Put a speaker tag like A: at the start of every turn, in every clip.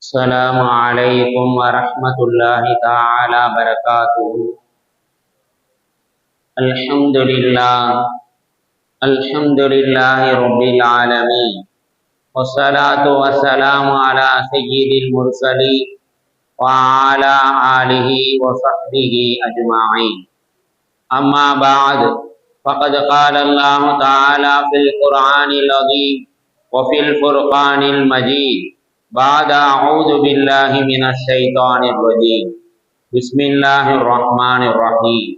A: السلام عليكم ورحمة الله تعالى وبركاته. الحمد لله الحمد لله رب العالمين، والصلاة والسلام على سيد المرسلين وعلى آله وصحبه أجمعين. أما بعد، فقد قال الله تعالى في القرآن العظيم وفي الفرقان المجيد. بعد أعوذ بالله من الشيطان الرجيم. بسم الله الرحمن الرحيم.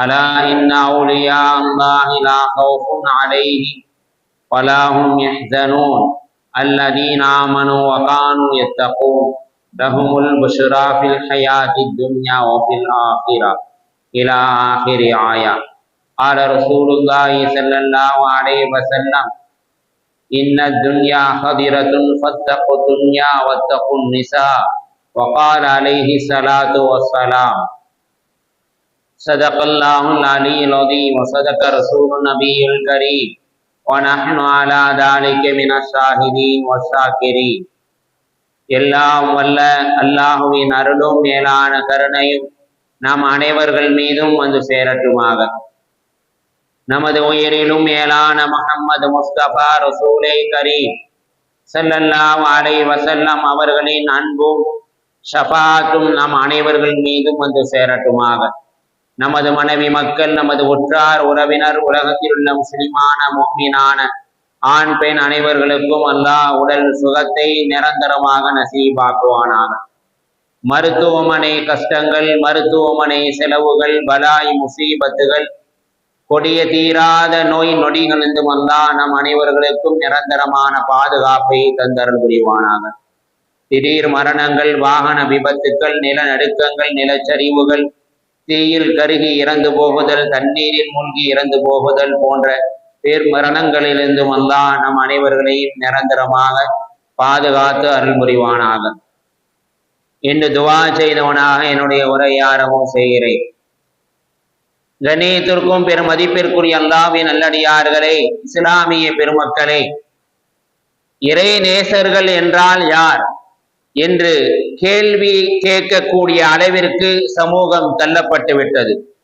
A: ألا إن أولياء الله لا خوف عليهم ولا هم يحزنون. الذين آمنوا وكانوا يتقون. لهم البشرى في الحياة الدنيا وفي الآخرة. إلى آخر آية. قال رسول الله صلى الله عليه وسلم إن الدنيا خضرة فاتقوا الدنيا واتقوا النساء وقال عليه الصلاة والسلام صدق الله العلي العظيم وصدق رسول النبي الكريم ونحن على ذلك من الشاهدين والشاكرين எல்லாம் வல்ல அல்லாஹுவின் அருளும் மேலான கருணையும் நாம் அனைவர்கள் மீதும் வந்து சேரட்டுமாக நமது உயிரிலும் மேலான முகம்மது முஸ்தபா ரசூலே கரீம். செல்லல்லாம் அலைஹி வஸல்லம் அவர்களின் அன்பும் ஷபாத்தும் நம் அனைவர்கள் மீதும் வந்து சேரட்டுமாக. நமது மனைவி மக்கள் நமது உற்றார் உறவினர் உலகத்தில் உள்ள முஸ்லிமான முக்மீனான ஆண் பெண் அனைவர்களுக்கும் அல்லாஹ் உடல் சுகத்தை நிரந்தரமாக நசீபாக்குவானாக. மருத்துவமனை கஷ்டங்கள் மருத்துவமனை செலவுகள் பலாய் முசீபத்துகள் கொடிய தீராத நோய் நொடிகளிலிருந்து வந்தா நம் அனைவர்களுக்கும் நிரந்தரமான பாதுகாப்பை தந்தருள் புரிவானாக. திடீர் மரணங்கள் வாகன விபத்துக்கள் நிலநடுக்கங்கள் நிலச்சரிவுகள் தீயில் கருகி இறந்து போகுதல் தண்ணீரில் மூழ்கி இறந்து போகுதல் போன்ற பேர் மரணங்களிலிருந்து வந்தா நம் அனைவர்களையும் நிரந்தரமாக பாதுகாத்து அருள் புரிவானாக. என்று துவா செய்தவனாக என்னுடைய உரையாரமும் செய்கிறேன். கணேத்திற்கும் பெரும் மதிப்பிற்குரிய அல்லாவின் நல்லடியார்களே இஸ்லாமிய பெருமக்களே. இறை நேசர்கள் என்றால் யார்? என்று கேள்வி கேட்கக்கூடிய அளவிற்கு சமூகம் தள்ளப்பட்டு விட்டது.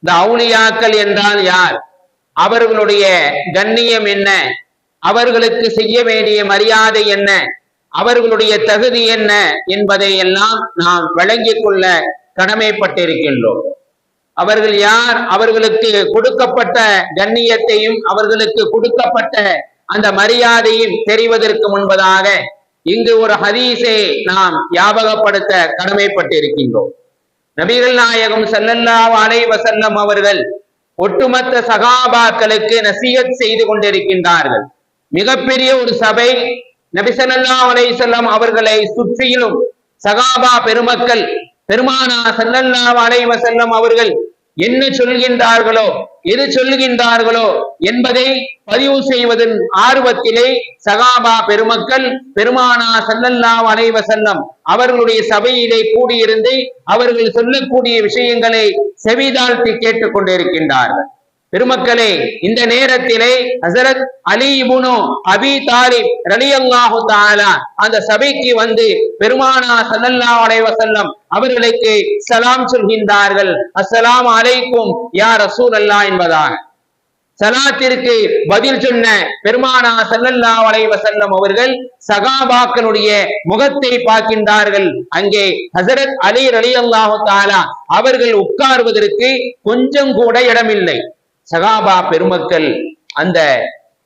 A: இந்த அவுளியாக்கள் என்றால் யார்? அவர்களுடைய கண்ணியம் என்ன? அவர்களுக்கு செய்ய வேண்டிய மரியாதை என்ன? அவர்களுடைய தகுதி என்ன? என்பதை எல்லாம் நாம் விளங்கிக் கொள்ள கடமைப்பட்டிருக்கின்றோம். அவர்கள் யார்? அவர்களுக்கு கொடுக்கப்பட்ட கண்ணியத்தையும் அவர்களுக்கு கொடுக்கப்பட்ட அந்த மரியாதையும் தெரிவதற்கு முன்பதாக இங்கு ஒரு ஹதீஸை நாம் ஞாபகப்படுத்த கடமைப்பட்டிருக்கின்றோம். நபிகள் நாயகம் செல்லல்லா அலைஹி வஸல்லம் அவர்கள் ஒட்டுமொத்த சகாபாக்களுக்கு நசீகத் செய்து கொண்டிருக்கின்றார்கள். மிகப்பெரிய ஒரு சபை நபி அலை செல்லம் அவர்களை சுற்றிலும் சகாபா பெருமக்கள் பெருமானா ஸல்லல்லாஹு அலை வசல்லம் அவர்கள் என்ன சொல்கின்றார்களோ எது சொல்லுகின்றார்களோ என்பதை பதிவு செய்வதன் ஆர்வத்திலே சகாபா பெருமக்கள் பெருமானா ஸல்லல்லாஹு அனைவ செல்லம் அவர்களுடைய சபையிலே கூடியிருந்து அவர்கள் சொல்லக்கூடிய விஷயங்களை செவிதாழ்த்தி கேட்டுக்கொண்டிருக்கின்றார்கள். பெருமக்களே இந்த நேரத்திலே ஹசரத் அலி இபுனு அபி தாலிப் ரலியல்லாஹு தாலா அந்த சபைக்கு வந்து பெருமானா சல்லல்லா அலைவசல்லம் அவர்களுக்கு சலாம் சொல்கின்றார்கள். அஸ்ஸலாம் அலைக்கும் யா அல்லா என்பதாக. சலாத்திற்கு பதில் சொன்ன பெருமானா ஸல்லல்லாஹு அலைஹி அவர்கள் சகாபாக்களுடைய முகத்தை பார்க்கின்றார்கள். அங்கே ஹசரத் அலி ரலியங்கா தாலா அவர்கள் உட்கார்வதற்கு கொஞ்சம் கூட இடமில்லை. சகாபா பெருமக்கள் அந்த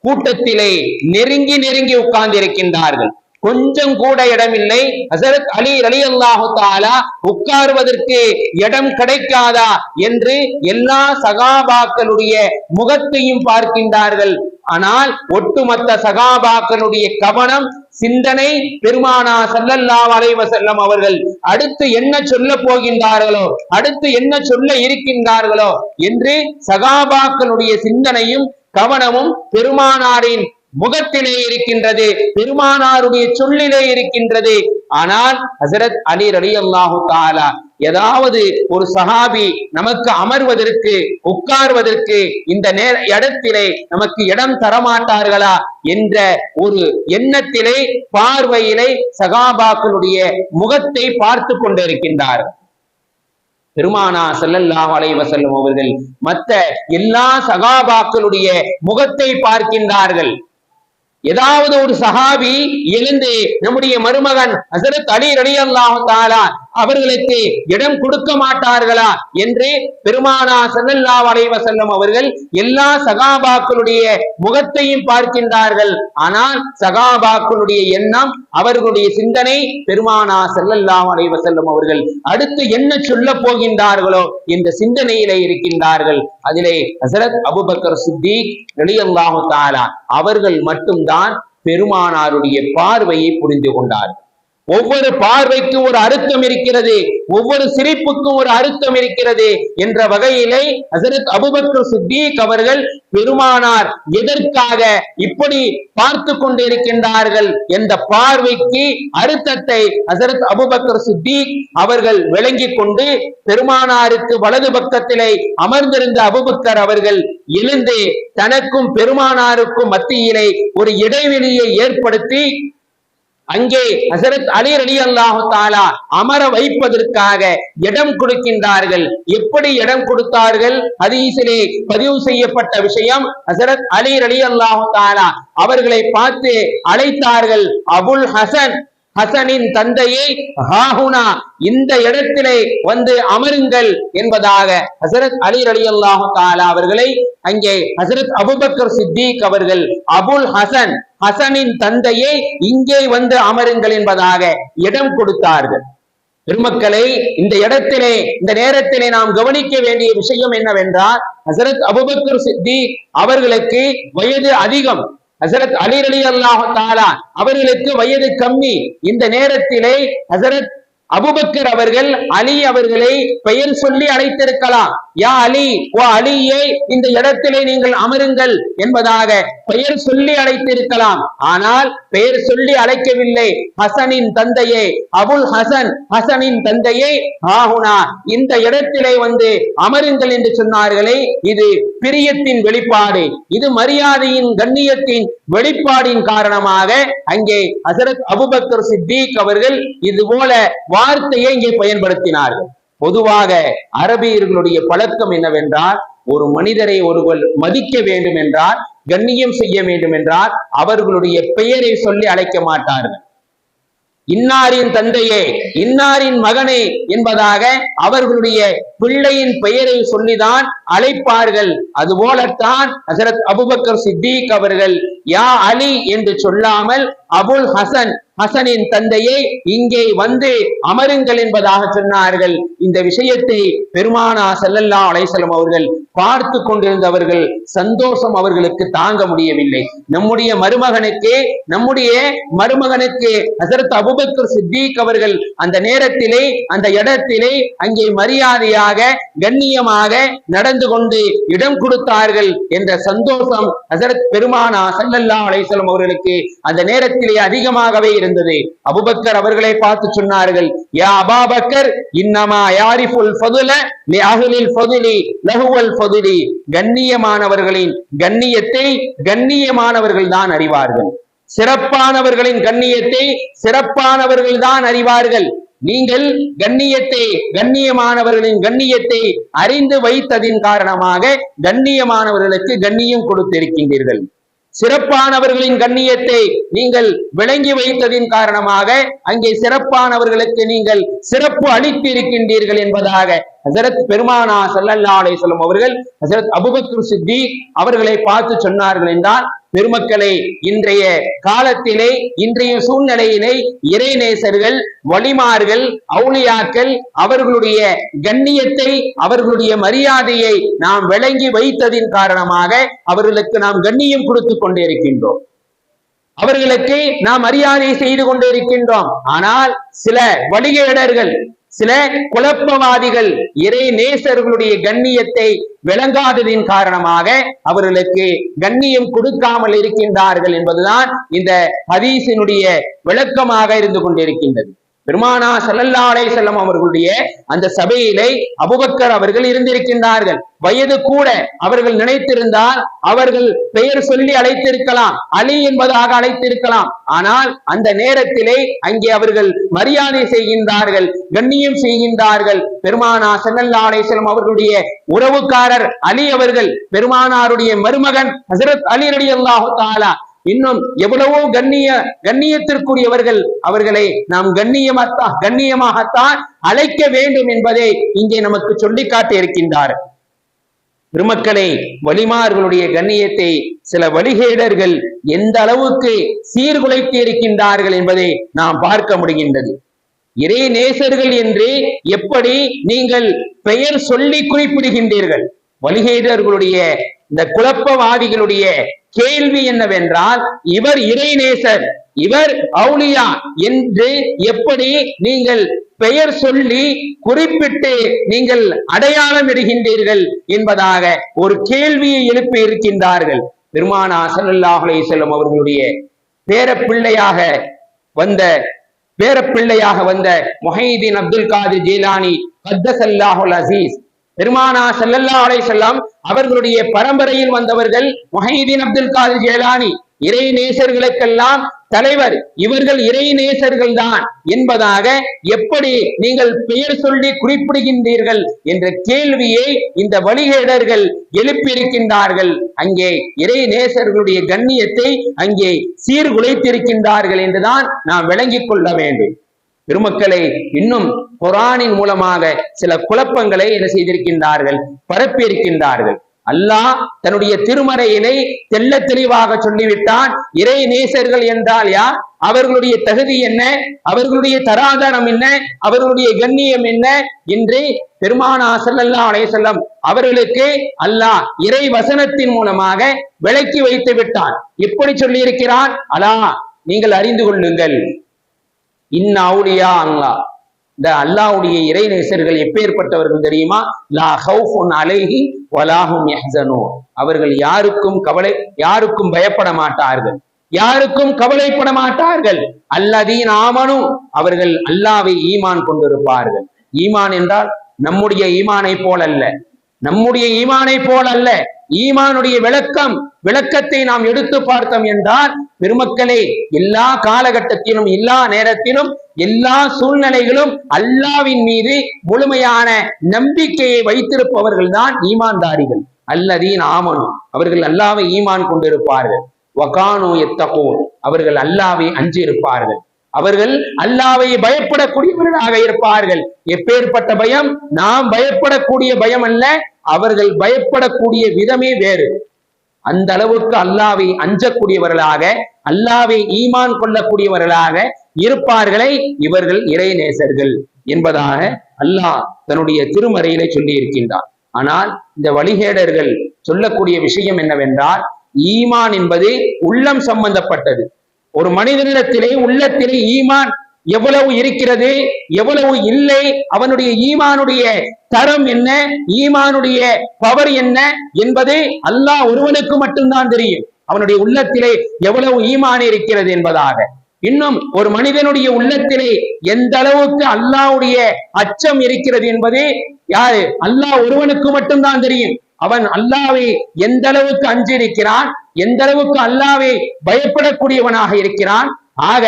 A: கூட்டத்திலே நெருங்கி நெருங்கி உட்கார்ந்து இருக்கின்றார்கள் கொஞ்சம் கூட இடமில்லை. ஹசரத் அலி அலி அல்லாஹு தாலா உட்காருவதற்கு இடம் கிடைக்காதா என்று எல்லா சகாபாக்களுடைய முகத்தையும் பார்க்கின்றார்கள். ஆனால் ஒட்டுமொத்த சகாபாக்களுடைய கவனம் சிந்தனை பெருமானா ஸல்லல்லாஹு அலைஹி செல்லம் அவர்கள் அடுத்து என்ன சொல்ல போகின்றார்களோ அடுத்து என்ன சொல்ல இருக்கின்றார்களோ என்று சகாபாக்களுடைய சிந்தனையும் கவனமும் பெருமானாரின் முகத்திலே இருக்கின்றது பெருமானாருடைய சொல்லிலே இருக்கின்றது. ஆனால் ஹசரத் அலி அலி அல்லாஹு தாலா ஏதாவது ஒரு சஹாபி நமக்கு அமர்வதற்கு உட்கார்வதற்கு இந்த நேர இடத்திலே நமக்கு இடம் தரமாட்டார்களா என்ற ஒரு எண்ணத்திலே பார்வையிலே சகாபாக்களுடைய முகத்தை பார்த்து கொண்டிருக்கின்றார். பெருமானா செல்லல்லா அலைஹி செல்லும் அவர்கள் மற்ற எல்லா சகாபாக்களுடைய முகத்தை பார்க்கின்றார்கள். ஏதாவது ஒரு சஹாபி எழுந்து நம்முடைய மருமகன் ஹசரத் அலி ரலியல்லாஹு தஆலா அவர்களுக்கு இடம் கொடுக்க மாட்டார்களா என்று பெருமானா செல்லல்லா வளைவ செல்லும் அவர்கள் எல்லா சகாபாக்களுடைய முகத்தையும் பார்க்கின்றார்கள். ஆனால் சகாபாக்களுடைய எண்ணம் அவர்களுடைய சிந்தனை பெருமானா ஸல்லல்லாஹு வளைவ செல்லும் அவர்கள் அடுத்து என்ன சொல்ல போகின்றார்களோ என்ற சிந்தனையிலே இருக்கின்றார்கள். அதிலே ஹசரத் அபுபக்கர் சித்திக் ரலியல்லாஹு தாலா அவர்கள் மட்டும்தான் பெருமானாருடைய பார்வையை புரிந்து கொண்டார்கள். ஒவ்வொரு பார்வைக்கு ஒரு அர்த்தம் இருக்கிறது ஒவ்வொரு சிரிப்புக்கும் ஒரு அர்த்தம் இருக்கிறது என்ற வகையிலே ஹசரத் அபுபக்கர் சித்திக் அவர்கள் பெருமானார் எதற்காக இப்படி பார்த்து கொண்டிருக்கின்றார்கள் என்ற பார்வைக்கு அர்த்தத்தை ஹசரத் அபுபக்கர் சித்திக் அவர்கள் விளங்கிக் கொண்டு பெருமானாருக்கு வலது பக்கத்திலே அமர்ந்திருந்த அபுபக்கர் அவர்கள் எழுந்து தனக்கும் பெருமானாருக்கும் மத்தியிலே ஒரு இடைவெளியை ஏற்படுத்தி அங்கே ஹசரத் அலி அலி அல்லாஹு தாலா அமர வைப்பதற்காக இடம் கொடுக்கின்றார்கள். எப்படி இடம் கொடுத்தார்கள்? ஹதீஸிலே பதிவு செய்யப்பட்ட விஷயம் ஹசரத் அலி அலி அல்லாஹு தாலா அவர்களை பார்த்து அழைத்தார்கள் அபுல் ஹசன் ஹசனின் தந்தையை ஹாஹுனா இந்த இடத்திலே வந்து அமருங்கள் என்பதாக ஹசரத் அலி அலி அல்லாஹு தாலா அவர்களை அங்கே ஹசரத் அபுபக்கர் சித்திக் அவர்கள் அபுல் ஹசன் ஹசனின் தந்தையை இங்கே வந்து அமருங்கள் என்பதாக இடம் கொடுத்தார்கள். பெருமக்களை இந்த இடத்திலே இந்த நேரத்திலே நாம் கவனிக்க வேண்டிய விஷயம் என்னவென்றால் ஹசரத் அபுபக்கர் சித்தி அவர்களுக்கு வயது அதிகம். ஹசரத் அலி அலி அல்லாஹாலா அவர்களுக்கு வயது கம்மி. இந்த நேரத்திலே ஹசரத் அபுபக்கர் அவர்கள் அலி அவர்களை பெயர் சொல்லி அழைத்திருக்கலாம். யா அலி ஓ அலியே இந்த இடத்திலே நீங்கள் அமருங்கள் என்பதாக பெயர் சொல்லி அழைத்திருக்கலாம். ஆனால் பெயர் சொல்லி அழைக்கவில்லை. ஹசனின் தந்தையே அபுல் ஹசன் ஹசனின் தந்தையே ஆகுனா இந்த இடத்திலே வந்து அமருங்கள் என்று சொன்னார்களே இது பிரியத்தின் வெளிப்பாடு. இது மரியாதையின் கண்ணியத்தின் வெளிப்பாடின் காரணமாக அங்கே ஹசரத் அபுபக்கர் சித்திக் அவர்கள் இது போல வார்த்தையை இங்கே பயன்படுத்தினார்கள் பொதுவாக அரபியர்களுடைய பழக்கம் என்னவென்றால் ஒரு மனிதரை ஒருவர் மதிக்க வேண்டும் என்றால் கண்ணியம் செய்ய வேண்டும் என்றால் அவர்களுடைய பெயரை சொல்லி அழைக்க மாட்டார்கள். இன்னாரின் தந்தையே இன்னாரின் மகனே என்பதாக அவர்களுடைய பிள்ளையின் பெயரை சொல்லிதான் அழைப்பார்கள். அதுபோலத்தான் ஹசரத் அபுபக்கர் சித்திக் அவர்கள் யா அலி என்று சொல்லாமல் அபுல் ஹசன் ஹசனின் தந்தையை இங்கே வந்து அமருங்கள் என்பதாக சொன்னார்கள். இந்த விஷயத்தை பெருமானா செல்லல்லா அலைசலம் அவர்கள் பார்த்து கொண்டிருந்தவர்கள் சந்தோஷம் அவர்களுக்கு தாங்க முடியவில்லை. நம்முடைய மருமகனுக்கு நம்முடைய மருமகனுக்கு ஹசரத் அபுபக்கர் சித்திக் அவர்கள் அந்த நேரத்திலே அந்த இடத்திலே அங்கே மரியாதையாக கண்ணியமாக நடந்து கொண்டு இடம் கொடுத்தார்கள் என்ற சந்தோஷம் ஹசரத் பெருமானா செல்லல்லா அலைசலம் அவர்களுக்கு அந்த நேரத்தில் அதிகமாகவே இருந்தது. அபுபக்கர் அவர்களை பார்த்து சொன்னார்கள் யா அபாபக்கர் இன்னமா யாரிஃபுல் ஃபதுல லி அஹ்லில் ஃபதுலி லஹுவல் ஃபதுலி. கண்ணியமானவர்களின் கண்ணியத்தை கண்ணியமானவர்கள் தான் அறிவார்கள். சிறப்பானவர்களின் கண்ணியத்தை சிறப்பானவர்கள் தான் அறிவார்கள். நீங்கள் கண்ணியத்தை கண்ணியமானவர்களின் கண்ணியத்தை அறிந்து வைத்ததின் காரணமாக கண்ணியமானவர்களுக்கு கண்ணியம் கொடுத்திருக்கின்றீர்கள். சிறப்பானவர்களின் கண்ணியத்தை நீங்கள் விளங்கி வைத்ததின் காரணமாக அங்கே சிறப்பானவர்களுக்கு நீங்கள் சிறப்பு அளித்து இருக்கின்றீர்கள் என்பதாக ஹசரத் பெருமானா ஸல்லல்லாஹு அலைஹி அவர்கள் ஹசரத் அபுபக்ரு சித்தி அவர்களை பார்த்து சொன்னார்கள் என்றால் பெருமக்களை இன்றைய காலத்திலே இன்றைய சூழ்நிலையிலே இறைநேசர்கள் வழிமார்கள் அவுளியாக்கள் அவர்களுடைய கண்ணியத்தை அவர்களுடைய மரியாதையை நாம் விளங்கி வைத்ததின் காரணமாக அவர்களுக்கு நாம் கண்ணியம் கொடுத்து கொண்டிருக்கின்றோம். அவர்களுக்கு நாம் மரியாதை செய்து கொண்டிருக்கின்றோம். ஆனால் சில வணிக இடர்கள் சில குழப்பவாதிகள் இறை நேசர்களுடைய கண்ணியத்தை விளங்காததின் காரணமாக அவர்களுக்கு கண்ணியம் கொடுக்காமல் இருக்கின்றார்கள் என்பதுதான் இந்த ஹதீசினுடைய விளக்கமாக இருந்து கொண்டிருக்கின்றது. பெருமானா ஸல்லல்லாஹு அலை செல்லம் அவர்களுடைய அந்த சபையிலே அபுபக்கர் அவர்கள் இருந்திருக்கின்றார்கள். வயது கூட அவர்கள் நினைத்திருந்தால் அவர்கள் பெயர் சொல்லி அழைத்திருக்கலாம் அலி என்பதாக அழைத்திருக்கலாம். ஆனால் அந்த நேரத்திலே அங்கே அவர்கள் மரியாதை செய்கின்றார்கள் கண்ணியம் செய்கின்றார்கள். பெருமானா செல்லல்லா அலை செல்லம் அவர்களுடைய உறவுக்காரர் அலி அவர்கள் பெருமானாருடைய மருமகன் ஹசரத் அலி ரடி அல்லாஹு தாலா இன்னும் எவ்வளவோ கண்ணிய கண்ணியத்திற்குரியவர்கள் அவர்களை நாம் கண்ணியமாத்தான் கண்ணியமாகத்தான் அழைக்க வேண்டும் என்பதை இங்கே நமக்கு சொல்லி காட்டி இருக்கின்றார். பெருமக்களை வலிமார்களுடைய கண்ணியத்தை சில வழிகேடர்கள் எந்த அளவுக்கு சீர்குலைத்து இருக்கின்றார்கள் என்பதை நாம் பார்க்க முடிகின்றது. இறை நேசர்கள் என்று எப்படி நீங்கள் பெயர் சொல்லி குறிப்பிடுகின்றீர்கள்? வழிகேடர்களுடைய இந்த குழப்பவாதிகளுடைய கேள்வி என்னவென்றால் இவர் இறைநேசர் இவர் அவுலியா என்று எப்படி நீங்கள் பெயர் சொல்லி குறிப்பிட்டு நீங்கள் அடையாளம் இடுகின்றீர்கள் என்பதாக ஒரு கேள்வியை எழுப்பி இருக்கின்றார்கள். பெருமானா ஸல்லல்லாஹு செல்லும் அவர்களுடைய பேரப்பிள்ளையாக வந்த பேரப்பிள்ளையாக வந்த முஹைதீன் அப்துல் காதிர் ஜீலானி கத்தசல்லாஹுல் அசீஸ். பெருமானா செல்லல்லா அலை செல்லாம் அவர்களுடைய பரம்பரையில் வந்தவர்கள் முஹைதீன் அப்துல் காதிர் ஜீலானி இறை நேசர்களுக்கெல்லாம் தலைவர். இவர்கள் இறை நேசர்கள் தான் என்பதாக எப்படி நீங்கள் பெயர் சொல்லி குறிப்பிடுகின்றீர்கள் என்ற கேள்வியை இந்த வழிகேடர்கள் எழுப்பியிருக்கின்றார்கள். அங்கே இறை நேசர்களுடைய கண்ணியத்தை அங்கே சீர்குலைத்திருக்கின்றார்கள் என்றுதான் நாம் விளங்கிக் கொள்ள வேண்டும். பெருமக்களை இன்னும் குரானின் மூலமாக சில குழப்பங்களை என்ன செய்திருக்கின்றார்கள்? பரப்பியிருக்கின்றார்கள். அல்லாஹ் தன்னுடைய திருமறையினை தெள்ள தெளிவாக சொல்லிவிட்டான். இறை நேசர்கள் என்றால் யார்? அவர்களுடைய தகுதி என்ன? அவர்களுடைய தராதரம் என்ன? அவர்களுடைய கண்ணியம் என்ன? என்று பெருமானா ஸல்லல்லாஹு அலையசல்லம் அவர்களுக்கு அல்லாஹ் இறை வசனத்தின் மூலமாக விளக்கி வைத்து விட்டான். எப்படி சொல்லியிருக்கிறான். அலா நீங்கள் அறிந்து கொள்ளுங்கள். இன்ன அவுலியா அல்லாஹ். இந்த அல்லாவுடைய இறை நேசர்கள் எப்பேற்பட்டவர்கள் தெரியுமா? லா ஹவுஃபுன் அலைஹி வலாஹும் யஹ்சனூன். அவர்கள் யாருக்கும் கவலை யாருக்கும் பயப்பட மாட்டார்கள். யாருக்கும் கவலைப்பட மாட்டார்கள். அல்லதீன் ஆமனும் அவர்கள் அல்லாவை ஈமான் கொண்டிருப்பார்கள். ஈமான் என்றால் நம்முடைய ஈமானை போல் அல்ல நம்முடைய ஈமானை போல் அல்ல ஈமானுடைய விளக்கம் விளக்கத்தை நாம் எடுத்து பார்த்தோம் என்றால் பெருமக்களே எல்லா காலகட்டத்திலும் எல்லா நேரத்திலும் எல்லா சூழ்நிலைகளும் அல்லாவின் மீது முழுமையான நம்பிக்கையை வைத்திருப்பவர்கள் தான் ஈமான்தாரிகள். அல்லதீன் ஆமனும் அவர்கள் அல்லாவை ஈமான் கொண்டிருப்பார்கள். வகானோ எத்தகோன் அவர்கள் அல்லாவை அஞ்சிருப்பார்கள் அவர்கள் அல்லாவை பயப்படக்கூடியவர்களாக இருப்பார்கள். எப்பேற்பட்ட பயம்? நாம் பயப்படக்கூடிய பயம் அல்ல அவர்கள் பயப்படக்கூடிய விதமே வேறு. அந்த அளவுக்கு அல்லாவை அஞ்சக்கூடியவர்களாக அல்லாவை ஈமான் கொள்ளக்கூடியவர்களாக இருப்பார்களை இவர்கள் இறைநேசர்கள் என்பதாக அல்லாஹ் தன்னுடைய திருமறையிலே சொல்லி இருக்கின்றார் ஆனால் இந்த வழிகேடர்கள் சொல்லக்கூடிய விஷயம் என்னவென்றால் ஈமான் என்பது உள்ளம் சம்பந்தப்பட்டது. ஒரு மனிதனிடத்திலே உள்ளத்திலே ஈமான் எவ்வளவு இருக்கிறது எவ்வளவு இல்லை அவனுடைய ஈமானுடைய தரம் என்ன ஈமானுடைய பவர் என்ன என்பது அல்லாஹ் ஒருவனுக்கு மட்டும்தான் தெரியும். அவனுடைய உள்ளத்திலே எவ்வளவு ஈமான் இருக்கிறது என்பதாக. இன்னும் ஒரு மனிதனுடைய உள்ளத்திலே எந்த அளவுக்கு அல்லாஹ்வுடைய அச்சம் இருக்கிறது என்பது யாரு? அல்லாஹ் ஒருவனுக்கு மட்டும்தான் தெரியும். அவன் அல்லாவை எந்த அளவுக்கு அஞ்சிருக்கிறான் எந்த அளவுக்கு அல்லாவை பயப்படக்கூடியவனாக இருக்கிறான் ஆக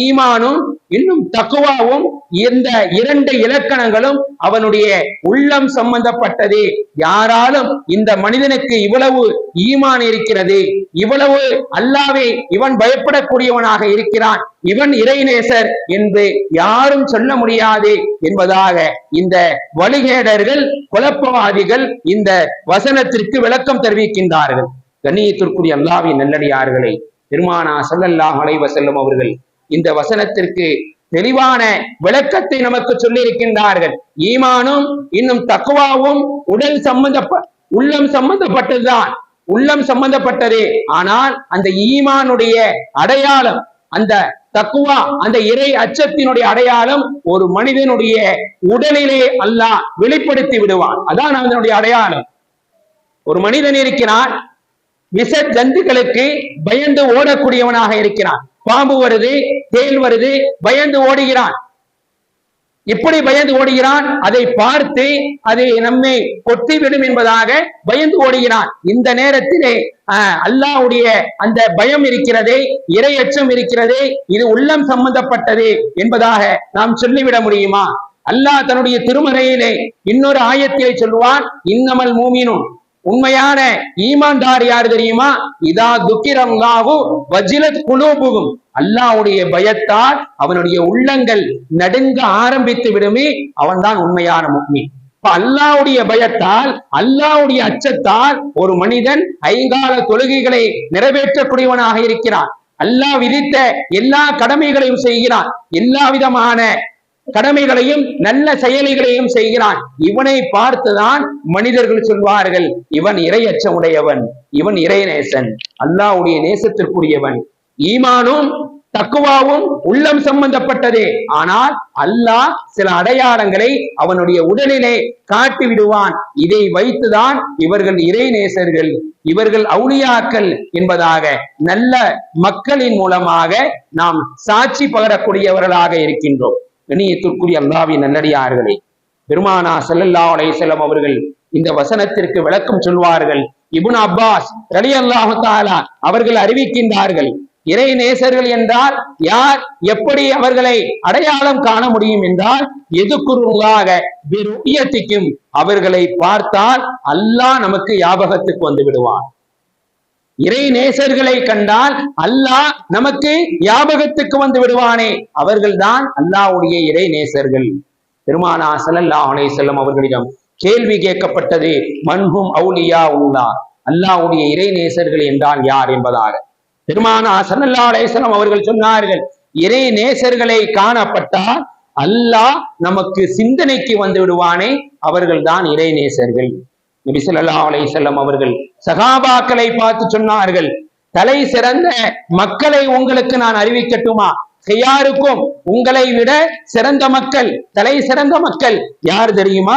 A: ஈமானும் இன்னும் தக்குவாவும் இந்த இரண்டு இலக்கணங்களும் அவனுடைய உள்ளம் சம்பந்தப்பட்டது. யாராலும் இந்த மனிதனுக்கு இவ்வளவு ஈமான் இருக்கிறது இவ்வளவு அல்லாவே இவன் பயப்படக்கூடியவனாக இருக்கிறான் இவன் இறைநேசர் என்று யாரும் சொல்ல முடியாது என்பதாக இந்த வழிகேடர்கள் குழப்பவாதிகள் இந்த வசனத்திற்கு விளக்கம் தெரிவிக்கின்றார்கள். கண்ணியத்திற்குரிய அல்லாவின் நல்லடியார்களை பெருமானா சொல்லல்லா அலைஹி செல்லும் அவர்கள் இந்த வசனத்திற்கு தெளிவான விளக்கத்தை நமக்கு சொல்லி இருக்கின்றார்கள் ஈமானும் இன்னும் தக்குவாவும் உடல் சம்பந்தப்ப உள்ளம் சம்பந்தப்பட்டதுதான். உள்ளம் சம்பந்தப்பட்டது. ஆனால் அந்த ஈமானுடைய அடையாளம் அந்த தக்குவா அந்த இறை அச்சத்தினுடைய அடையாளம் ஒரு மனிதனுடைய உடலிலே அல்லாஹ் வெளிப்படுத்தி விடுவான். அதான் அதனுடைய அடையாளம். ஒரு மனிதன் இருக்கிறான் விஷ ஜந்துக்களுக்கு பயந்து ஓடக்கூடியவனாக இருக்கிறான். பாம்பு வருது தேல் வருது பயந்து ஓடுகிறான். இப்படி பயந்து ஓடுகிறான்? அதை பார்த்து அதை நம்மை கொத்திவிடும் என்பதாக பயந்து ஓடுகிறான். இந்த நேரத்திலே அல்லாவுடைய அல்லாஹ்வுடைய அந்த பயம் இருக்கிறது இரையச்சம் இருக்கிறது இருக்கிறதே இது உள்ளம் சம்பந்தப்பட்டது என்பதாக நாம் சொல்லிவிட முடியுமா? அல்லாஹ் தன்னுடைய திருமறையிலே இன்னொரு ஆயத்திலே சொல்லுவான் இன்னமல் மூமினும் உண்மையான ஈமான்தார் யார் தெரியுமா? இதா துக்கிரங்காகும் வஜிலத் குலூபுகும் அல்லாஹ்வுடைய பயத்தால் அவனுடைய உள்ளங்கள் நடுங்க ஆரம்பித்து விடுமே அவன்தான் உண்மையான முக்மி இப்ப அல்லாஹ்வுடைய பயத்தால் அல்லாஹ்வுடைய அச்சத்தால் ஒரு மனிதன் ஐங்கால தொழுகைகளை நிறைவேற்றக்கூடியவனாக இருக்கிறான். அல்லாஹ் விதித்த எல்லா கடமைகளையும் செய்கிறான். எல்லா விதமான கடமைகளையும் நல்ல செயலிகளையும் செய்கிறான். இவனை பார்த்துதான் மனிதர்கள் சொல்வார்கள். இவன் இறையச்சம் உடையவன். இவன் இறைநேசன். அல்லாவுடைய நேசத்திற்குரியவன். ஈமானும் தக்குவாவும் உள்ளம் சம்பந்தப்பட்டதே. ஆனால் அல்லாஹ் சில அடையாளங்களை அவனுடைய உடலிலே காட்டி விடுவான் இதை வைத்துதான் இவர்கள் இறைநேசர்கள் இவர்கள் அவுளியாக்கள் என்பதாக நல்ல மக்களின் மூலமாக நாம் சாட்சி பகரக்கூடியவர்களாக இருக்கின்றோம். இணையத்திற்குரிய அல்லாவின் நல்லடியார்களே பெருமானா செல்லல்லா அலையம் அவர்கள் இந்த வசனத்திற்கு விளக்கம் சொல்வார்கள். இபுன் அப்பாஸ் ரலியல்லாஹு தஆலா அவர்கள் அறிவிக்கின்றார்கள். இறை நேசர்கள் என்றால் யார் எப்படி அவர்களை அடையாளம் காண முடியும் என்றால் எதுக்குருவாக அவர்களை பார்த்தால் அல்லாஹ் நமக்கு ஞாபகத்துக்கு வந்து விடுவான். இறை நேசர்களை கண்டால் அல்லாஹ் நமக்கு ஞாபகத்துக்கு வந்து விடுவானே. அவர்கள்தான் அல்லாஹ்வுடைய இறை நேசர்கள். பெருமானா ஸல்லல்லாஹு அலைஹி அவர்களிடம் கேள்வி கேட்கப்பட்டது மன்ஹும் அவுலியா உல்லா அல்லாஹ்வுடைய இறை நேசர்கள் என்றால் யார் என்பதாக. பெருமானா ஸல்லல்லாஹு அலைஹி அவர்கள் சொன்னார்கள் இறை நேசர்களை காணப்பட்டால் அல்லாஹ் நமக்கு சிந்தனைக்கு வந்து விடுவானே. அவர்கள்தான் இறை நேசர்கள். நபிசல்லா அலை செல்லம் அவர்கள் சகாபாக்களை பார்த்து சொன்னார்கள் தலை சிறந்த மக்களை உங்களுக்கு நான் அறிவிக்கட்டுமா? யாருக்கும் உங்களை விட சிறந்த மக்கள் தலை சிறந்த மக்கள் யார் தெரியுமா?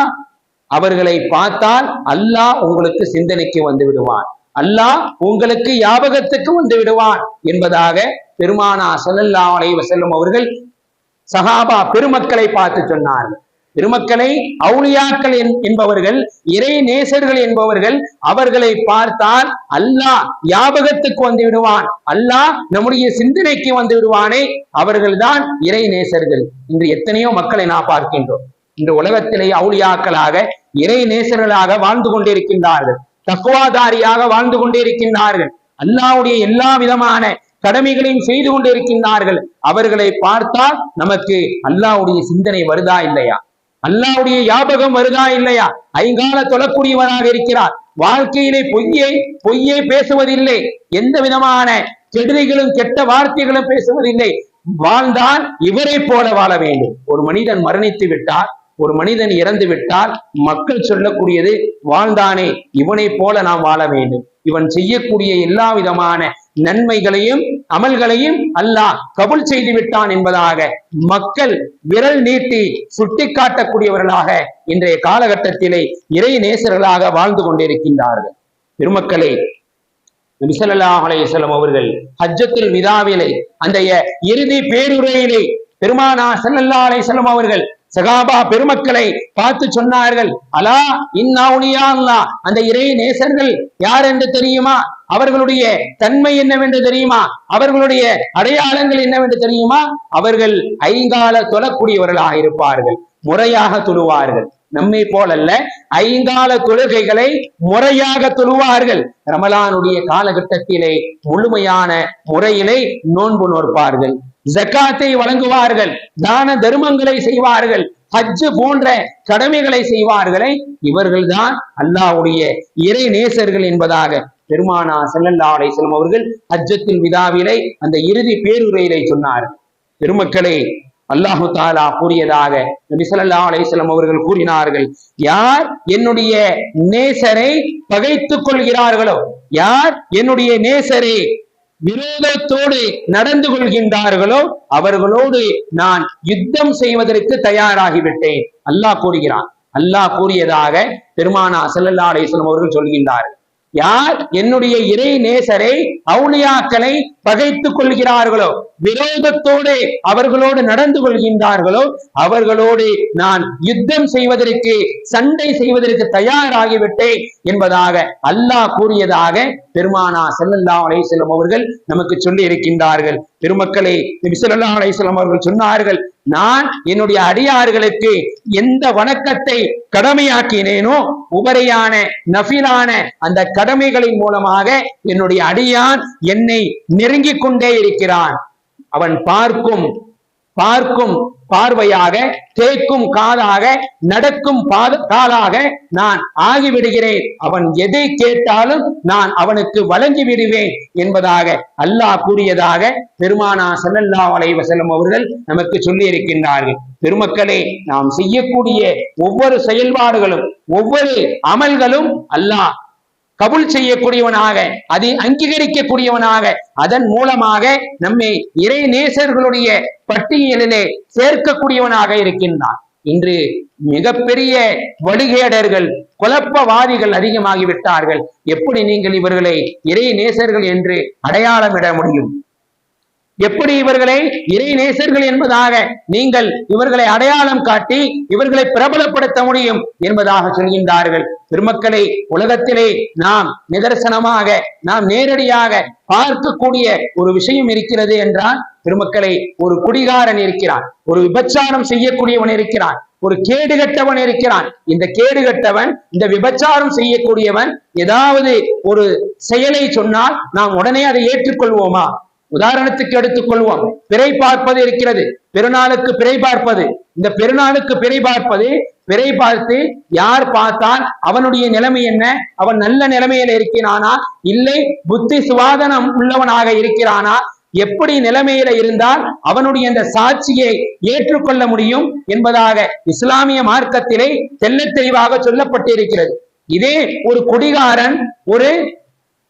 A: அவர்களை பார்த்தால் அல்லாஹ் உங்களுக்கு சிந்தனைக்கு வந்து விடுவான். அல்லாஹ் உங்களுக்கு ஞாபகத்துக்கு வந்து விடுவான். என்பதாக பெருமானா ஸல்லல்லாஹு அலைஹி வஸல்லம் அவர்கள் சஹாபா பெருமக்களை பார்த்து சொன்னார்கள். பெருமக்களை அவுளியாக்கள் என்- என்பவர்கள் இறை நேசர்கள் என்பவர்கள் அவர்களை பார்த்தால் அல்லாஹ் ஞாபகத்துக்கு வந்து விடுவான். அல்லாஹ் நம்முடைய சிந்தனைக்கு வந்து விடுவானே. அவர்கள்தான் இறை நேசர்கள். இன்று எத்தனையோ மக்களை நான் பார்க்கின்றோம். இன்று உலகத்திலே அவுளியாக்களாக இறை நேசர்களாக வாழ்ந்து கொண்டிருக்கின்றார்கள். தக்குவாதாரியாக வாழ்ந்து கொண்டிருக்கின்றார்கள். அல்லாவுடைய எல்லா விதமான கடமைகளையும் செய்து கொண்டிருக்கின்றார்கள். அவர்களை பார்த்தால் நமக்கு அல்லாவுடைய சிந்தனை வருதா இல்லையா? அல்லாவுடைய ஞாபகம் வருதா இல்லையா? ஐங்கால தொழக்கூடியவனாக இருக்கிறார். வாழ்க்கையிலே பொய்யை பொய்யை பேசுவதில்லை. எந்த விதமான கெடுதிகளும் கெட்ட வார்த்தைகளும் பேசுவதில்லை. வாழ்ந்தால் இவரை போல வாழ வேண்டும். ஒரு மனிதன் மரணித்து விட்டார் ஒரு மனிதன் இறந்து விட்டால் மக்கள் சொல்லக்கூடியது வாழ்ந்தானே இவனை போல நாம் வாழ வேண்டும். இவன் செய்யக்கூடிய எல்லா விதமான நன்மைகளையும் அமல்களையும் அல்லாஹ் கபுல் செய்து விட்டான் என்பதாக மக்கள் விரல் நீட்டி சுட்டி காட்டக்கூடியவர்களாக இன்றைய காலகட்டத்திலே இறை நேசர்களாக வாழ்ந்து கொண்டிருக்கின்றார்கள். பெருமக்களே நபி அலையம் அவர்கள் ஹஜ்ஜத்தில் விதாவிலே அந்த இறுதி பேருரையிலே பெருமானா செல்லல்லா அலைஹி அவர்கள் சகாபா பெருமக்களை பார்த்து சொன்னார்கள் அலா இன்னாவுனியா அந்த இறை நேசர்கள் யார் என்று தெரியுமா? அவர்களுடைய தன்மை என்னவென்று தெரியுமா? அவர்களுடைய அடையாளங்கள் என்னவென்று தெரியுமா? அவர்கள் ஐங்கால தொழக்கூடியவர்களாக இருப்பார்கள் முறையாக தொழுவார்கள். நம்மை போலல்ல ஐங்கால தொழுகைகளை முறையாக தொழுவார்கள். ரமலானுடைய காலகட்டத்திலே முழுமையான முறையிலே நோன்பு நோற்பார்கள். ஜக்காத்தை வழங்குவார்கள் தான தர்மங்களை செய்வார்கள் ஹஜ்ஜு போன்ற கடமைகளை செய்வார்களே இவர்கள்தான் அல்லாஹ்வுடைய இறை நேசர்கள் என்பதாக பெருமானா செல்லல்லா அலைசலம் அவர்கள் ஹஜ்ஜத்தின் விதாவிலை அந்த இறுதி பேருரையிலே சொன்னார். பெருமக்களே அல்லாஹு தாலா கூறியதாக நபி ஸல்லல்லாஹு அவர்கள் கூறினார்கள் யார் என்னுடைய நேசரை பகைத்துக் கொள்கிறார்களோ யார் என்னுடைய நேசரை விரோதத்தோடு நடந்து கொள்கின்றார்களோ அவர்களோடு நான் யுத்தம் செய்வதற்கு தயாராகிவிட்டேன். அல்லாஹ் கூறுகிறான். அல்லாஹ் கூறியதாக பெருமானா செல்லல்லா அலிஸ்லம் அவர்கள் சொல்கின்றார்கள் யார் என்னுடைய இறை நேசரை அவுளியாக்களை பகைத்துக் கொள்கிறார்களோ விரோதத்தோடு அவர்களோடு நடந்து கொள்கின்றார்களோ அவர்களோடு நான் யுத்தம் செய்வதற்கு சண்டை செய்வதற்கு தயாராகிவிட்டேன் என்பதாக அல்லாஹ் கூறியதாக பெருமானா செல்லல்லா அலைஹி அவர்கள் நமக்கு சொல்லி இருக்கின்றார்கள் பெருமக்களே நபி ஸல்லல்லாஹு அவர்கள் சொன்னார்கள் நான் என்னுடைய அடியார்களுக்கு எந்த வணக்கத்தை கடமையாக்கினேனோ உபரையான நஃபிலான அந்த கடமைகளின் மூலமாக என்னுடைய அடியான் என்னை நெருங்கிக் கொண்டே இருக்கிறான். அவன் பார்க்கும் பார்க்கும் பார்வையாக கேட்கும் காதாக நடக்கும் பாத காலாக நான் ஆகிவிடுகிறேன். அவன் எதை கேட்டாலும் நான் அவனுக்கு வழங்கி விடுவேன் என்பதாக அல்லாஹ் கூறியதாக பெருமானா செல்லல்லா அலைஹி அவர்கள் நமக்கு சொல்லி இருக்கின்றார்கள் பெருமக்களே நாம் செய்யக்கூடிய ஒவ்வொரு செயல்பாடுகளும் ஒவ்வொரு அமல்களும் அல்லாஹ் கபுல் செய்யக்கூடியவனாக அதை அங்கீகரிக்கக்கூடியவனாக அதன் மூலமாக நம்மை இறை நேசர்களுடைய பட்டியலிலே சேர்க்கக்கூடியவனாக இருக்கின்றான். இன்று மிகப்பெரிய வடுகேடர்கள் குழப்பவாதிகள் அதிகமாகிவிட்டார்கள். எப்படி நீங்கள் இவர்களை இறை நேசர்கள் என்று அடையாளமிட முடியும்? எப்படி இவர்களை இறை நேசர்கள் என்பதாக நீங்கள் இவர்களை அடையாளம் காட்டி இவர்களை பிரபலப்படுத்த முடியும் என்பதாக சொல்கின்றார்கள். பெருமக்களை உலகத்திலே நாம் நிதர்சனமாக நாம் நேரடியாக பார்க்கக்கூடிய ஒரு விஷயம் இருக்கிறது என்றால் பெருமக்களை ஒரு குடிகாரன் இருக்கிறான் ஒரு விபச்சாரம் செய்யக்கூடியவன் இருக்கிறான் ஒரு கேடுகட்டவன் இருக்கிறான். இந்த கேடுகட்டவன் இந்த விபச்சாரம் செய்யக்கூடியவன் ஏதாவது ஒரு செயலை சொன்னால் நாம் உடனே அதை ஏற்றுக்கொள்வோமா? உதாரணத்துக்கு எடுத்துக்கொள்வோம். பிறை பார்ப்பது இருக்கிறது. பெருநாளுக்கு பிறை பார்ப்பது. இந்த பெருநாளுக்கு பிறை பார்ப்பது பிறை பார்த்து யார் பார்த்தால் அவனுடைய நிலைமை என்ன? அவன் நல்ல நிலைமையில இருக்கிறானா? இல்லை புத்தி சுவாதனம் உள்ளவனாக இருக்கிறானா? எப்படி நிலைமையில இருந்தால் அவனுடைய அந்த சாட்சியை ஏற்றுக்கொள்ள முடியும் என்பதாக இஸ்லாமிய மார்க்கத்திலே தெல்ல தெளிவாக சொல்லப்பட்டிருக்கிறது. இதே ஒரு குடிகாரன் ஒரு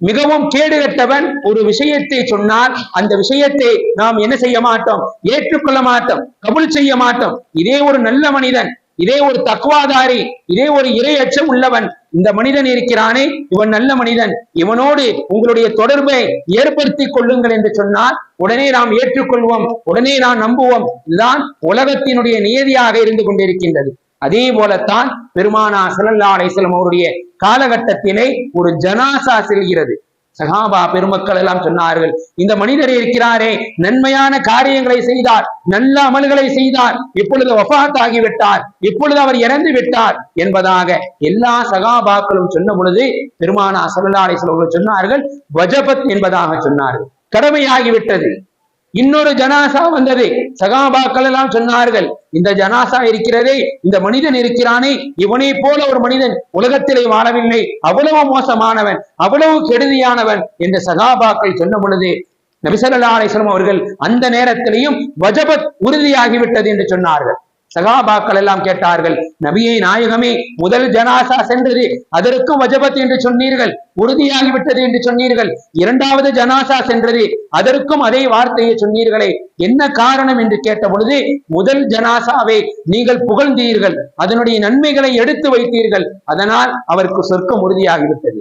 A: மிகவும் கேடுகட்டவன் ஒரு விஷயத்தை சொன்னால் அந்த விஷயத்தை நாம் என்ன செய்ய மாட்டோம்? ஏற்றுக்கொள்ள மாட்டோம். கபுல் செய்ய மாட்டோம். இதே ஒரு நல்ல மனிதன் இதே ஒரு தக்குவாதாரி இதே ஒரு இறை அச்சம் உள்ளவன் இந்த மனிதன் இருக்கிறானே. இவன் நல்ல மனிதன். இவனோடு உங்களுடைய தொடர்பை ஏற்படுத்தி கொள்ளுங்கள் என்று சொன்னால் உடனே நாம் ஏற்றுக்கொள்வோம். உடனே நாம் நம்புவோம். இதுதான் உலகத்தினுடைய நியதியாக இருந்து கொண்டிருக்கின்றது. அதே போலத்தான் பெருமானா ஸல்லல்லாஹு அலைஹி அவருடைய காலகட்டத்திலே ஒரு ஜனாசா செல்கிறது. சகாபா பெருமக்கள் எல்லாம் சொன்னார்கள் இந்த மனிதர் இருக்கிறாரே நன்மையான காரியங்களை செய்தார் நல்ல அமல்களை செய்தார் இப்பொழுது வஃபாத் ஆகிவிட்டார் இப்பொழுது அவர் இறந்து விட்டார் என்பதாக எல்லா சகாபாக்களும் சொன்ன பொழுது பெருமானா சல்லா அலைஹி சொன்னார்கள் வஜபத் என்பதாக சொன்னார்கள். கடமையாகிவிட்டது. இன்னொரு ஜனாசா வந்தது. சகாபாக்கள் எல்லாம் சொன்னார்கள் இந்த ஜனாசா இருக்கிறதே இந்த மனிதன் இருக்கிறானே இவனை போல ஒரு மனிதன் உலகத்திலே வாழவில்லை. அவ்வளவு மோசமானவன் அவ்வளவு கெடுதியானவன் என்று சகாபாக்கள் சொன்ன பொழுது நபிசல்லா அலிஸ்லாம் அவர்கள் அந்த நேரத்திலையும் வஜபத் உறுதியாகிவிட்டது என்று சொன்னார்கள். சகாபாக்கள் எல்லாம் கேட்டார்கள் நபியை நாயகமே முதல் ஜனாசா சென்றது அதற்கும் வஜபத் என்று சொன்னீர்கள் உறுதியாகிவிட்டது என்று சொன்னீர்கள் இரண்டாவது ஜனாசா சென்றது அதற்கும் அதே வார்த்தையை சொன்னீர்களே என்ன காரணம் என்று கேட்ட பொழுது முதல் ஜனாசாவை நீங்கள் புகழ்ந்தீர்கள் அதனுடைய நன்மைகளை எடுத்து வைத்தீர்கள் அதனால் அவருக்கு சொர்க்கம் உறுதியாகிவிட்டது.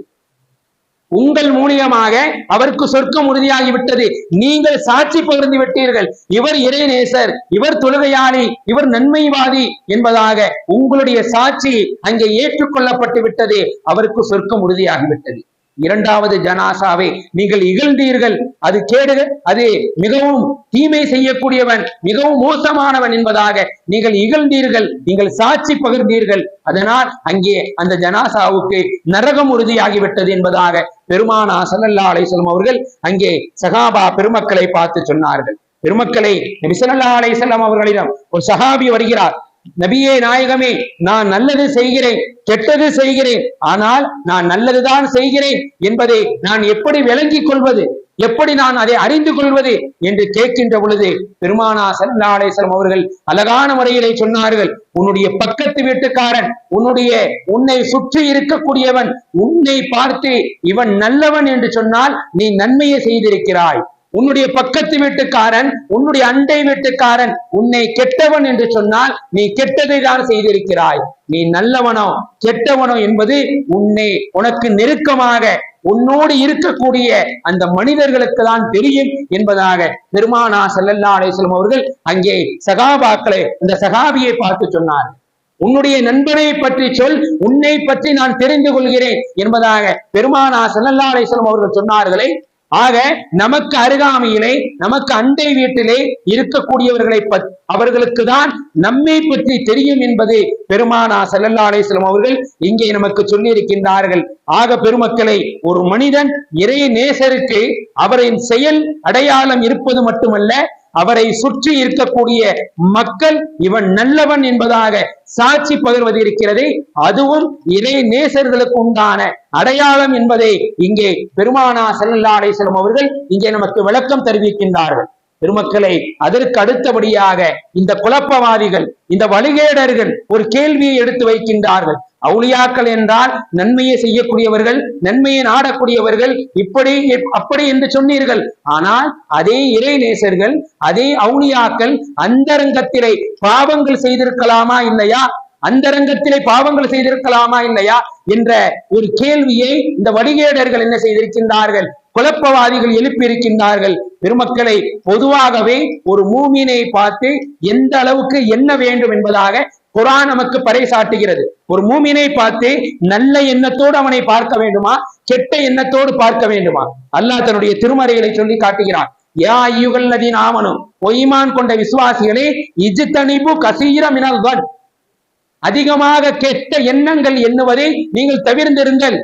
A: உங்கள் மூலியமாக அவருக்கு சொர்க்கம் உறுதியாகிவிட்டது. நீங்கள் சாட்சி பகிர்ந்து விட்டீர்கள். இவர் இறைநேசர் இவர் தொழுகையாளி இவர் நன்மைவாதி என்பதாக உங்களுடைய சாட்சி அங்கே ஏற்றுக்கொள்ளப்பட்டு விட்டது. அவருக்கு சொர்க்கம் உறுதியாகிவிட்டது. இரண்டாவது ஜனாசாவை. நீங்கள் இகழ்ந்தீர்கள். அது கேடு அது மிகவும் தீமை செய்யக்கூடியவன் மிகவும் மோசமானவன் என்பதாக நீங்கள் இகழ்ந்தீர்கள் நீங்கள் சாட்சி பகிர்ந்தீர்கள். அதனால் அங்கே அந்த ஜனாசாவுக்கு நரகம் உறுதியாகிவிட்டது என்பதாக பெருமானா சல்லல்லா அலைஹி அவர்கள் அங்கே சகாபா பெருமக்களை பார்த்து சொன்னார்கள். பெருமக்களை நபிசல்லா ஸல்லல்லாஹு அவர்களிடம் ஒரு சஹாபி வருகிறார். நபியே நாயகமே நான் நல்லது செய்கிறேன் கெட்டது செய்கிறேன் ஆனால் நான் நல்லதுதான் செய்கிறேன் என்பதை நான் எப்படி விளங்கிக் கொள்வது எப்படி நான் அதை அறிந்து கொள்வது என்று கேட்கின்ற பொழுது பெருமானா சல்லா அவர்கள் அழகான முறையிலே சொன்னார்கள் உன்னுடைய பக்கத்து வீட்டுக்காரன் உன்னுடைய உன்னை சுற்றி இருக்கக்கூடியவன் உன்னை பார்த்து இவன் நல்லவன் என்று சொன்னால் நீ நன்மையை செய்திருக்கிறாய். உன்னுடைய பக்கத்து வீட்டுக்காரன் உன்னுடைய அண்டை வீட்டுக்காரன் உன்னை கெட்டவன் என்று சொன்னால் நீ கெட்டதை தான் செய்திருக்கிறாய். நீ நல்லவனோ கெட்டவனோ என்பது உன்னை உனக்கு நெருக்கமாக உன்னோடு இருக்கக்கூடிய அந்த மனிதர்களுக்கு தான் தெரியும் என்பதாக பெருமானா செல்லல்லா அலிஸ்லம் அவர்கள் அங்கே சகாபாக்களை இந்த சகாபியை பார்த்து சொன்னார். உன்னுடைய நண்பனை பற்றி சொல் உன்னை பற்றி நான் தெரிந்து கொள்கிறேன் என்பதாக பெருமானா செல்லல்லா அலிஸ்லம் அவர்கள் சொன்னார்களே ஆக நமக்கு அருகாமையிலே நமக்கு அண்டை வீட்டிலே இருக்கக்கூடியவர்களை அவர்களுக்கு தான் நம்மை பற்றி தெரியும் என்பது பெருமானா செல்லல்லா அலேஸ்லம் அவர்கள் இங்கே நமக்கு சொல்லி இருக்கின்றார்கள் ஆக பெருமக்களை ஒரு மனிதன் இறை நேசருக்கு அவரின் செயல் அடையாளம் இருப்பது மட்டுமல்ல அவரை சுற்றி இருக்கக்கூடிய மக்கள் இவன் நல்லவன் என்பதாக சாட்சி பகிர்வது இருக்கிறது அதுவும் இறை நேசர்களுக்கு உண்டான அடையாளம் என்பதை இங்கே பெருமானா செல்லல்லா அலிஸ்லம் அவர்கள் இங்கே நமக்கு விளக்கம் தெரிவிக்கின்றார்கள். பெருமக்களை அதற்கு அடுத்தபடியாக இந்த குழப்பவாதிகள் இந்த வழிகேடர்கள் ஒரு கேள்வியை எடுத்து வைக்கின்றார்கள். அவுளியாக்கள் என்றால் நன்மையை செய்யக்கூடியவர்கள் நன்மையை நாடக்கூடியவர்கள் இப்படி அப்படி என்று சொன்னீர்கள். ஆனால் அதே இறை நேசர்கள் அதே அவுளியாக்கள் அந்தரங்கத்திலே பாவங்கள் செய்திருக்கலாமா இல்லையா? அந்தரங்கத்திலே பாவங்கள் செய்திருக்கலாமா இல்லையா? என்ற ஒரு கேள்வியை இந்த வடிகேடர்கள் என்ன செய்திருக்கின்றார்கள்? குழப்பவாதிகள் எழுப்பியிருக்கின்றார்கள். பெருமக்களை பொதுவாகவே ஒரு மூமினை பார்த்து எந்த அளவுக்கு என்ன வேண்டும் என்பதாக குரான் நமக்கு பறைசாட்டுகிறது. ஒரு மூமினை பார்த்து நல்ல எண்ணத்தோடு அவனை பார்க்க வேண்டுமா? கெட்ட எண்ணத்தோடு பார்க்க வேண்டுமா? அல்லாஹ் தன்னுடைய திருமறைகளை சொல்லி காட்டுகிறான். யா ஐயுகள் நதின் ஆமனும் பொய்மான் கொண்ட விசுவாசிகளே இஜித்தனிபு கசீரம் அதிகமாக கெட்ட எண்ணங்கள் எண்ணுவதை நீங்கள் தவிர்ந்திருங்கள்.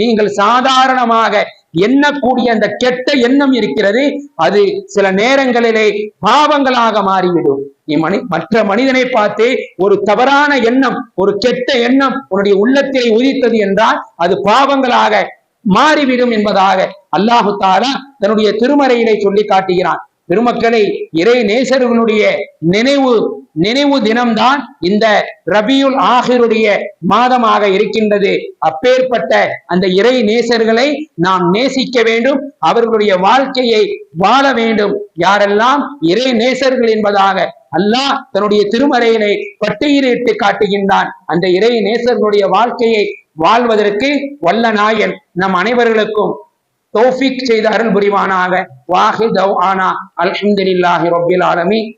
A: நீங்கள் சாதாரணமாக எண்ணக்கூடிய அந்த கெட்ட எண்ணம் இருக்கிறது அது சில நேரங்களிலே பாவங்களாக மாறிவிடும். இம்மனி மனி மற்ற மனிதனை பார்த்து ஒரு தவறான எண்ணம் ஒரு கெட்ட எண்ணம் உன்னுடைய உள்ளத்திலே உதித்தது என்றால் அது பாவங்களாக மாறிவிடும் என்பதாக அல்லாஹு தாலா தன்னுடைய திருமறையிலே சொல்லி காட்டுகிறான். பெருமக்களை இறை நேசர்களுடைய நினைவு நினைவு தினம்தான் இந்த ரபியுல் ஆகிருடைய மாதமாக இருக்கின்றது. அப்பேற்பட்ட அந்த இறை நேசர்களை நாம் நேசிக்க வேண்டும். அவர்களுடைய வாழ்க்கையை வாழ வேண்டும். யாரெல்லாம் இறை நேசர்கள் என்பதாக அல்லாஹ் தன்னுடைய திருமறையினை பட்டியலிட்டு காட்டுகின்றான். அந்த இறை நேசர்களுடைய வாழ்க்கையை வாழ்வதற்கு வல்ல நாயன் நம் அனைவர்களுக்கும் தௌஃபிக் செய்த அருள் புரிவானாக. வாஹித் ஆனா. அல்ஹம்துலில்லாஹி ரப்பில் ஆலமி